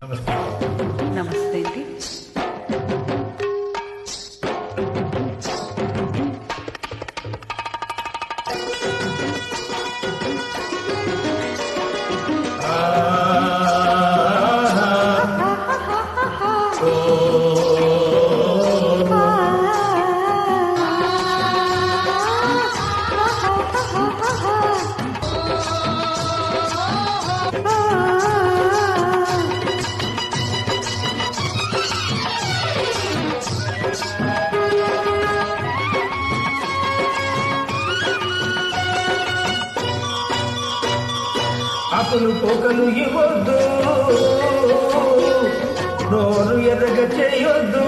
Vamos. ఆకులు పోకలు ఇవ్వద్దు. నోరు ఎర్రగ చేయొద్దు.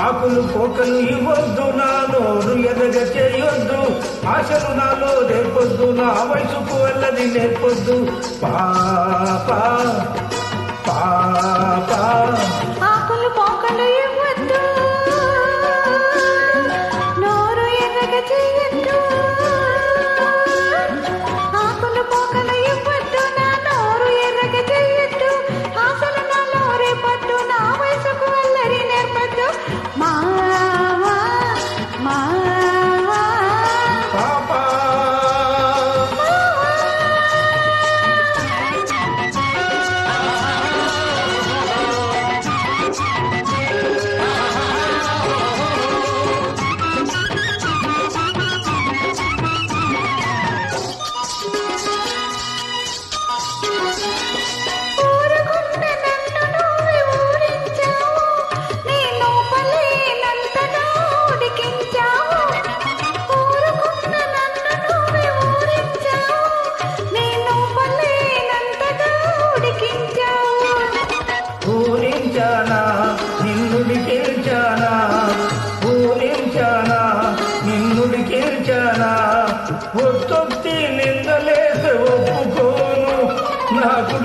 ఆకులు పోకలు ఇవ్వద్దు. నా నోరు ఎర్రగ చేయొద్దు. ఆశలు నాలో రేపొద్దు. నా వయసుకు వెళ్ళని నేర్పొద్దు. పాప పాప. ఆకులు పోకలు పూజించానా నిన్ను కేల్చానా పూజించానా నిన్ను కేల్చానా ఒత్తొత్తి నిందలేక ఒప్పుకోను. నాకు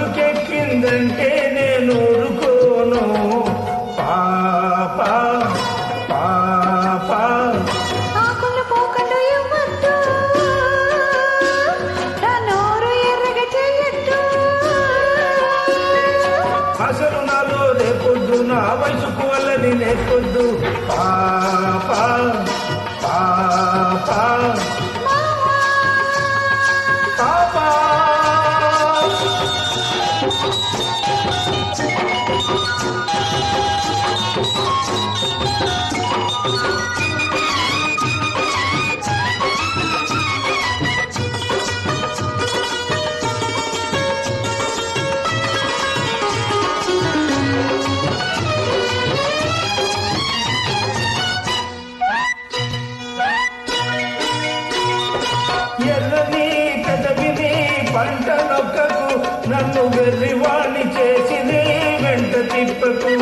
ఎర్రని పెదవిని పంట నొక్కకు నన్ను వెర్రివాణి చేసింది వెంట తిప్పకు.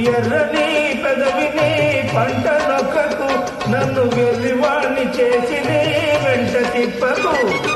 ఎర్రని పెదవిని పంట నొక్కకు నన్ను వెర్రివాణి చేసింది వెంట తిప్పకు.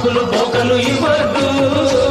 ఆకులు పోకలు ఇవ్వద్దు.